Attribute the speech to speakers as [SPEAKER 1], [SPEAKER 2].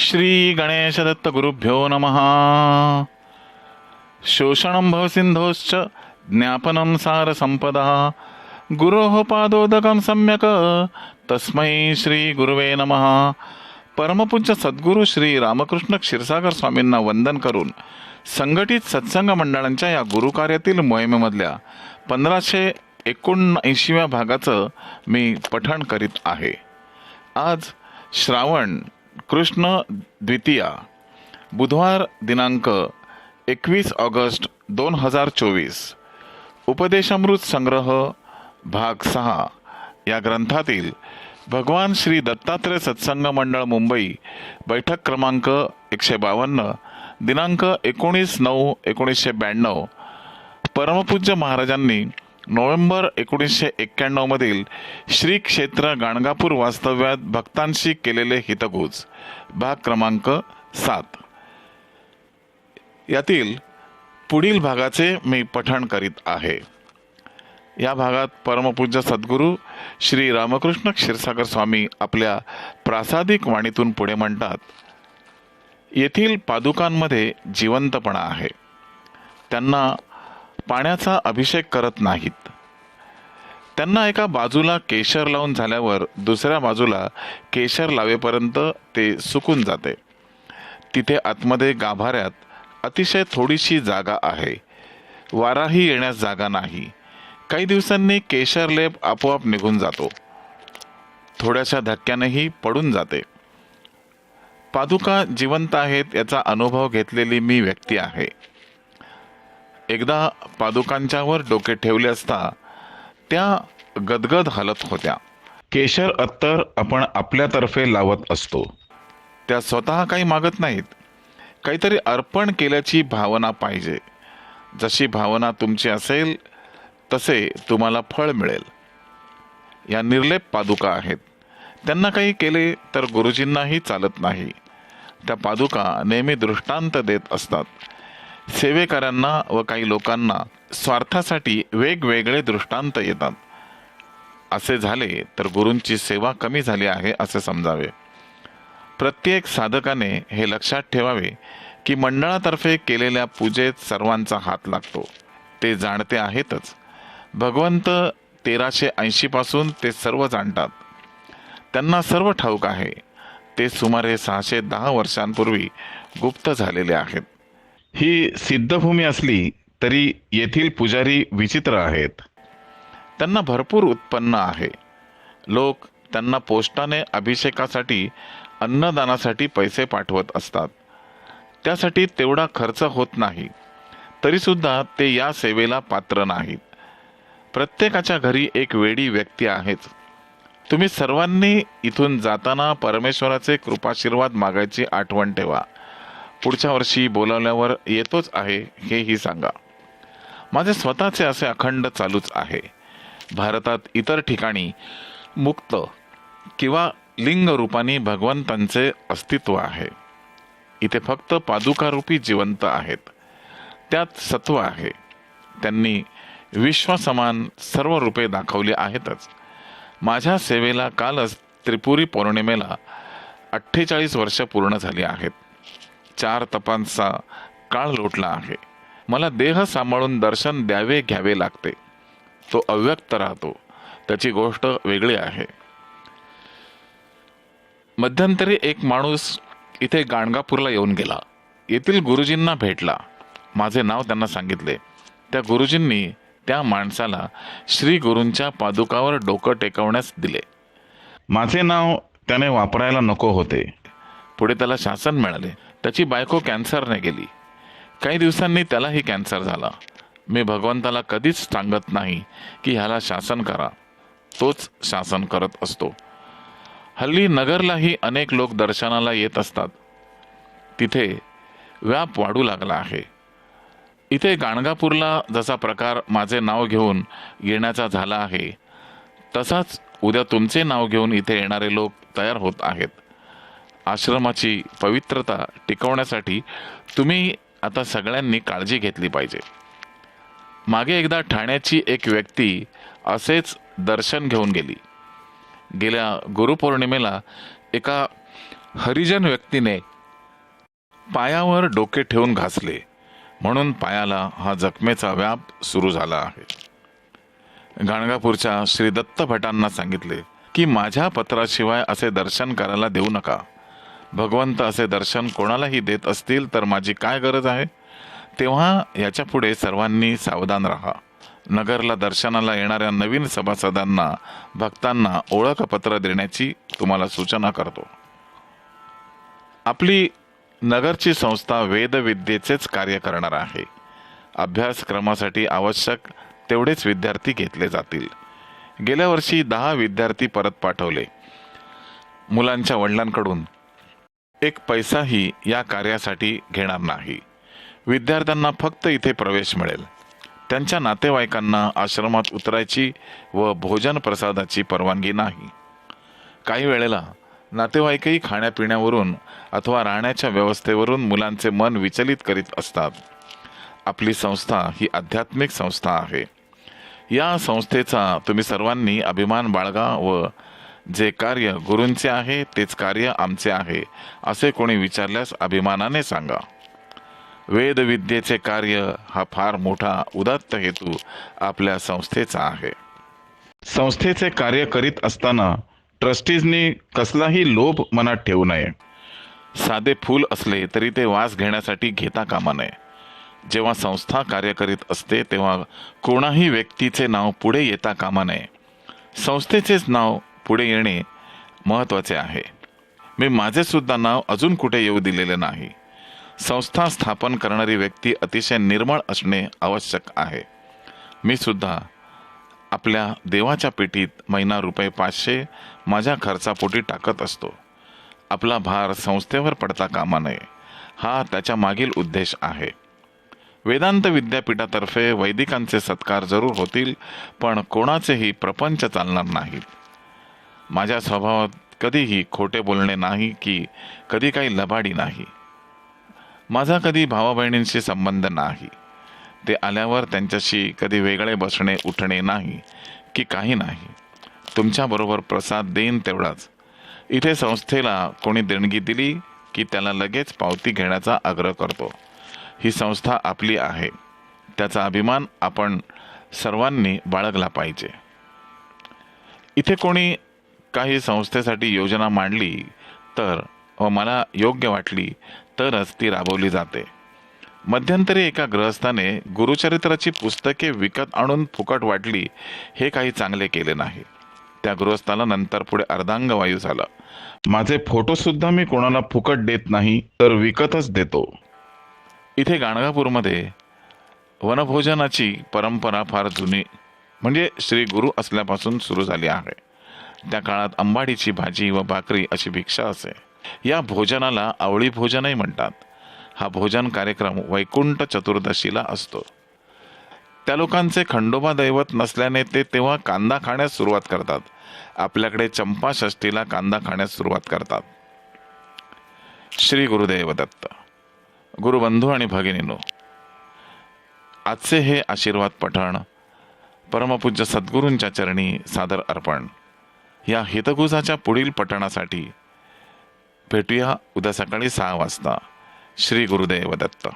[SPEAKER 1] श्री गणेश दत्त गुरुभ्यो नमः। शोषणं भवसिन्धोश्च ज्ञापनं सारसम्पदा। गुरोः पादोदकं सम्यक्। तस्मै श्रीगुरुवे नमः। परमपूज्य सद्गुरू श्री रामकृष्ण क्षीरसागर स्वामींना वंदन करून संघटित सत्संग मंडळांच्या या गुरुकार्यातील मोहिमेमधल्या पंधराशे एकोणऐंशीव्या भागाचं मी पठण करीत आहे. आज श्रावण कृष्ण द्वितीया बुधवार दिनांक एकवीस ऑगस्ट दोन हजार चोवीस उपदेशामृत संग्रह भाग सहा या ग्रंथातील भगवान श्री दत्तात्रय सत्संग मंडळ मुंबई बैठक क्रमांक एकशे बावन्न दिनांक एकोणीस नऊ एकोणीसशे ब्याण्णव परमपूज्य महाराजांनी नोव्हेंबर एकोणीसशे एक्क्याण्णवमधील श्री क्षेत्र गाणगापूर वास्तव्यात भक्तांशी केलेले हितगुज. भाग क्रमांक सात. यातील पुढील भागाचे मी पठण करीत आहे. या भागात परमपूज्य सद्गुरू श्री रामकृष्ण क्षीरसागर स्वामी आपल्या प्रासादिक वाणीतून पुढे म्हणतात येथील पादुकांमध्ये जिवंतपणा आहे. त्यांना पाण्याचा अभिषेक करत नाहीत. त्यांना एका बाजूला केशर लावून झाल्यावर दुसऱ्या बाजूला केशर लावेपर्यंत ते सुकून जाते. तिथे आतमध्ये गाभाऱ्यात अतिशय थोडीशी जागा आहे. वाराही येण्यास जागा नाही. काही दिवसांनी केशर लेप आपोआप निघून जातो. थोड्याशा धक्क्यानेही पडून जाते. पादुका जिवंत आहेत याचा अनुभव घेतलेली मी व्यक्ती आहे. एकदा पादुकांच्यावर डोके ठेवले असता त्या गदगद हलत होत्या. केशर अत्तर आपण आपल्यातर्फे लावत असतो. त्या स्वतः काही मागत नाहीत. काहीतरी अर्पण केल्याची भावना पाहिजे. जशी भावना तुमची असेल तसे तुम्हाला फळ मिळेल. या निर्लेप पादुका आहेत. त्यांना काही केले तर गुरुजींनाही चालत नाही. त्या पादुका नेहमी दृष्टांत देत असतात. सेवेकरांना व काही लोकांना स्वार्थासाठी वेगवेगळे दृष्टांत येतात. असे झाले तर गुरूंची सेवा कमी झाली आहे असे समजावे. प्रत्येक साधकाने हे लक्षात ठेवावे की मंडळातर्फे केलेल्या पूजेत सर्वांचा हात लागतो. ते जाणते आहेतच. भगवंत तेराशे ऐंशीपासून ते सर्व जाणतात. त्यांना सर्व ठाऊक आहे. ते सुमारे सहाशे दहा वर्षांपूर्वी गुप्त झालेले आहेत. ही सिद्धभूमी असली तरी येथील पुजारी विचित्र आहेत. त्यांना भरपूर उत्पन्न आहे. लोक त्यांना पोस्टाने अभिषेकासाठी अन्नदानासाठी पैसे पाठवत असतात. त्यासाठी तेवढा खर्च होत नाही. तरीसुद्धा ते या सेवेला पात्र नाहीत. प्रत्येकाच्या घरी एक वेडी व्यक्ती आहेच. तुम्ही सर्वांनी इथून जाताना परमेश्वराचे कृपाशीर्वाद मागायची आठवण ठेवा. पुढच्या वर्षी बोलावल्यावर येतोच आहे हेही सांगा. माझे स्वतःचे असे अखंड चालूच आहे. भारतात इतर ठिकाणी मुक्त किंवा लिंग रूपाने भगवंतांचे अस्तित्व आहे. इथे फक्त पादुकारूपी जिवंत आहेत. त्यात सत्व आहे. त्यांनी विश्वसमान सर्व रूपे दाखवली आहेतच. माझ्या सेवेला कालच त्रिपुरी पौर्णिमेला अठ्ठेचाळीस वर्ष पूर्ण झाली आहेत. चार तपांचा काळ लोटला आहे. मला देह सांभाळून दर्शन द्यावे घ्यावे लागते. तो अव्यक्त राहतो. त्याची गोष्ट वेगळी आहे. मध्यंतरी एक माणूस इथे गाणगापूरला येऊन गेला. येथील गुरुजींना भेटला. माझे नाव त्यांना सांगितले. त्या गुरुजींनी त्या माणसाला श्री गुरूंच्या पादुकावर डोकं टेकवण्यास दिले. माझे नाव त्याने वापरायला नको होते. पुढे त्याला शासन मिळाले. त्याची बायको कॅन्सरने गेली. काही दिवसांनी त्यालाही कॅन्सर झाला. मी भगवंताला कधीच सांगत नाही की ह्याला शासन करा. तोच शासन करत असतो. हल्ली नगरलाही अनेक लोक दर्शनाला येत असतात. तिथे व्याप वाढू लागला आहे. इथे गाणगापूरला जसा प्रकार माझे नाव घेऊन येण्याचा झाला आहे तसाच उद्या तुमचे नाव घेऊन इथे येणारे लोक तयार होत आहेत. आश्रमाची पवित्रता टिकवण्यासाठी तुम्ही आता सगळ्यांनी काळजी घेतली पाहिजे. मागे एकदा ठाण्याची एक व्यक्ती असेच दर्शन घेऊन गेली. गेल्या गुरुपौर्णिमेला एका हरिजन व्यक्तीने पायावर डोके ठेवून घासले. म्हणून पायाला हा जखमेचा व्याप सुरू झाला आहे. गाणगापूरच्या श्री दत्त भटांना सांगितले की माझ्या पत्राशिवाय असे दर्शन करायला देऊ नका. भगवंत असे दर्शन कोणालाही देत असतील तर माझी काय गरज आहे? तेव्हा याच्यापुढे सर्वांनी सावधान राहा. नगरला दर्शनाला येणाऱ्या नवीन सभासदांना भक्तांना ओळखपत्र देण्याची तुम्हाला सूचना करतो. आपली नगरची संस्था वेदविद्येचेच कार्य करणार आहे. अभ्यासक्रमासाठी आवश्यक तेवढेच विद्यार्थी घेतले जातील. गेल्या वर्षी दहा विद्यार्थी परत पाठवले. मुलांच्या वडिलांकडून एक पैसाही या कार्यासाठी घेणार नाही. विद्यार्थ्यांना फक्त इथे प्रवेश मिळेल. त्यांच्या नातेवाईकांना आश्रमात उतरायची व भोजन प्रसादाची परवानगी नाही. काही वेळेला नातेवाईकही खाण्यापिण्यावरून अथवा राहण्याच्या व्यवस्थेवरून मुलांचे मन विचलित करीत असतात. आपली संस्था ही आध्यात्मिक संस्था आहे. या संस्थेचा तुम्ही सर्वांनी अभिमान बाळगा व जे कार्य गुरूंचे आहे तेच कार्य आमचे आहे असे कोणी विचारल्यास अभिमानाने सांगा. वेदविद्येचे कार्य हा फार मोठा उदात्त हेतू आपल्या संस्थेचा आहे. संस्थेचे कार्य करीत असताना ट्रस्टीजनी कसलाही लोभ मनात ठेवू नये. साधे फूल असले तरी ते वास घेण्यासाठी घेता कामा नये. जेव्हा संस्था कार्य करीत असते तेव्हा कोणाही व्यक्तीचे नाव पुढे येता कामा नये. संस्थेचेच नाव पुढे येणे महत्त्वाचे आहे. मी माझेसुद्धा नाव अजून कुठे येऊ दिलेले नाही. संस्था स्थापन करणारी व्यक्ती अतिशय निर्मळ असणे आवश्यक आहे. मी सुद्धा आपल्या देवाच्या पेटीत महिना रुपये पाचशे माझ्या खर्चापोटी टाकत असतो. आपला भार संस्थेवर पडता कामा नये. हा त्याच्या मागील उद्देश आहे. वेदांत विद्यापीठातर्फे वैदिकांचे सत्कार जरूर होतील पण कोणाचेही प्रपंच चालणार नाहीत माझ्या स्वभावात कधीही खोटे बोलणे नाही की कधी काही लबाडी नाही. माझा कधी भावाबहिणींशी संबंध नाही. ते आल्यावर त्यांच्याशी कधी वेगळे बसणे उठणे नाही की काही नाही. तुमच्याबरोबर प्रसाद देईन तेवढाच. इथे संस्थेला कोणी देणगी दिली की त्याला लगेच पावती घेण्याचा आग्रह करतो. ही संस्था आपली आहे. त्याचा अभिमान आपण सर्वांनी बाळगला पाहिजे. इथे कोणी काही संस्थेसाठी योजना मांडली तर व मला योग्य वाटली तरच ती राबवली जाते. मध्यंतरी एका गृहस्थाने गुरुचरित्राची पुस्तके विकत आणून फुकट वाटली हे काही चांगले केले नाही. त्या गृहस्थाला नंतर पुढे अर्धांगवायू झाला. माझे फोटोसुद्धा मी कोणाला फुकट देत नाही तर विकतच देतो. इथे गाणगापूरमध्ये वनभोजनाची परंपरा फार जुनी म्हणजे श्री गुरु असल्यापासून सुरू झाली आहे. त्या काळात अंबाडीची भाजी व भाकरी अशी भिक्षा असे. या भोजनाला आवळी भोजनही म्हणतात. हा भोजन कार्यक्रम वैकुंठ चतुर्दशीला असतो. त्या लोकांचे खंडोबा दैवत नसल्याने ते तेव्हा कांदा खाण्यास सुरुवात करतात. आपल्याकडे चंपा षष्टीला कांदा खाण्यास सुरुवात करतात. श्री गुरुदेव दत्त गुरुबंधू आणि भगिनीनो आजचे हे आशीर्वाद पठण परमपूज्य सद्गुरूंच्या चरणी सादर अर्पण. या हितगुजाच्या पुढील पठणासाठी भेटूया उद्या सकाळी सहा वाजता. श्री गुरुदेव दत्त.